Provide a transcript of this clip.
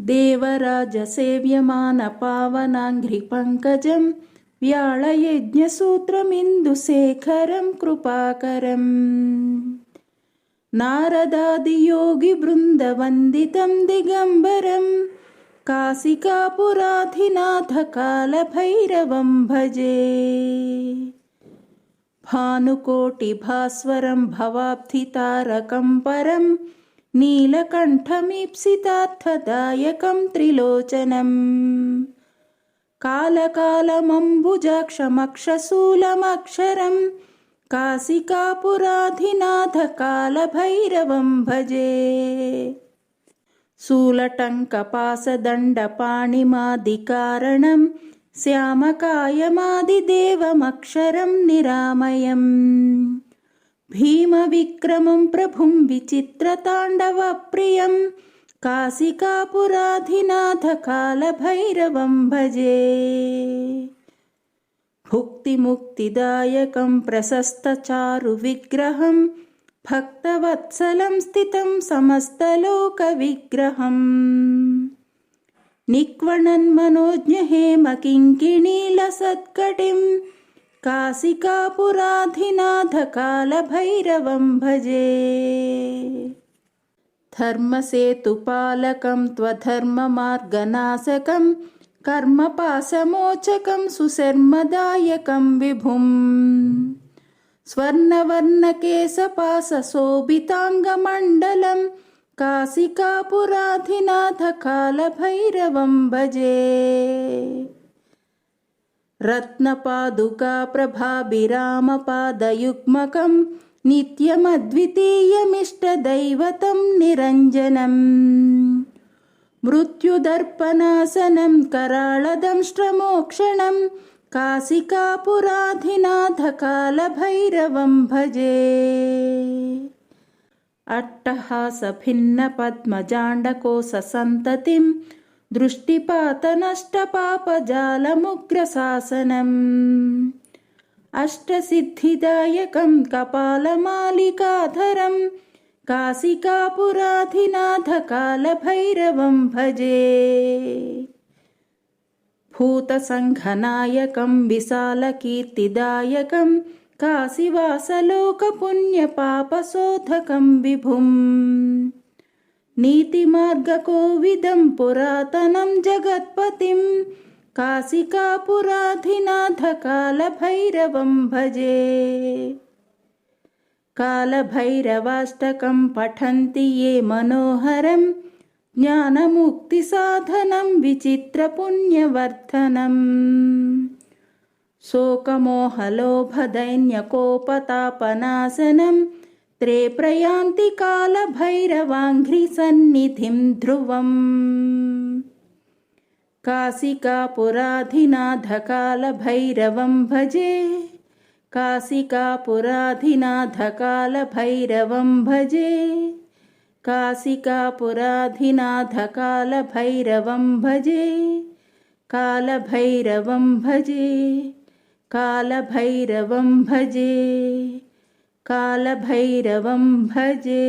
देवराजसेव्यमानपावनाङ्घ्रिपङ्कजं व्याळयज्ञसूत्रमिन्दुशेखरं कृपाकरम्। नारदादियोगिवृन्दवन्दितं दिगम्बरं काशिकापुराधिनाथकालभैरवं भजे। भानुकोटिभास्वरं भवाब्धितारकं परं नीलकण्ठमीप्सितार्थदायकं त्रिलोचनम्। कालकालमम्बुजाक्षमक्षशूलमक्षरं काशिकापुराधिनाथकालभैरवं भजे। शूलटङ्कपासदण्डपाणिमादिकारणम् श्यामकायमादिदेवमक्षरं निरामयम् भीमविक्रमं प्रभुं विचित्रताण्डवप्रियं काशिकापुराधिनाथकालभैरवं भजे। भुक्तिमुक्तिदायकं प्रशस्तचारुविग्रहं भक्तवत्सलं स्थितं समस्तलोकविग्रहम्। निक्वणन्मनोज्ञहेमकिङ्किणीलसत्कटिं काशिकापुराधिनाथकालभैरवं भजे। धर्मसेतुपालकं त्वधर्ममार्गनाशकं कर्मपाशमोचकं सुशर्मदायकं विभुम्। स्वर्णवर्णकेशपाशशोभिताङ्गमण्डलम् काशिकापुराधिनाथकालभैरवं भजे रत्नपादुकाप्रभाभिरामपादयुग्मकं नित्यमद्वितीयमिष्टदैवतं निरञ्जनम् मृत्युदर्पणासनं कराळदंष्ट्रमोक्षणं काशिकापुराधिनाथकालभैरवं भजे। अट्टहासभिन्नपद्मजाण्डकोशसन्ततिं दृष्टिपातनष्टपापजालमुग्रशासनम्। अष्टसिद्धिदायकं कपालमालिकाधरं काशिकापुराधिनाथकालभैरवं भजे। भूतसङ्घनायकं विशालकीर्तिदायकम् काशिवासलोकपुण्यपापशोधकं विभुम् नीतिमार्गकोविदं पुरातनं जगत्पतिं काशिकापुराधिनाथकालभैरवं भजे। कालभैरवाष्टकं पठन्ति ये मनोहरं ज्ञानमुक्तिसाधनं विचित्रपुण्यवर्धनम्। शोकमोहलोभदैन्यकोपतापनाशनं त्रे प्रयान्ति कालभैरवाङ्घ्रिसन्निधिं ध्रुवम्। काशिकापुराधिनाथकालभैरवं भजे। काशिकापुराधिनाथकालभैरवं भजे। काशिकापुराधिनाथकालभैरवं भजे। कालभैरवं भजे। कालभैरवं भजे कालभैरवं भजे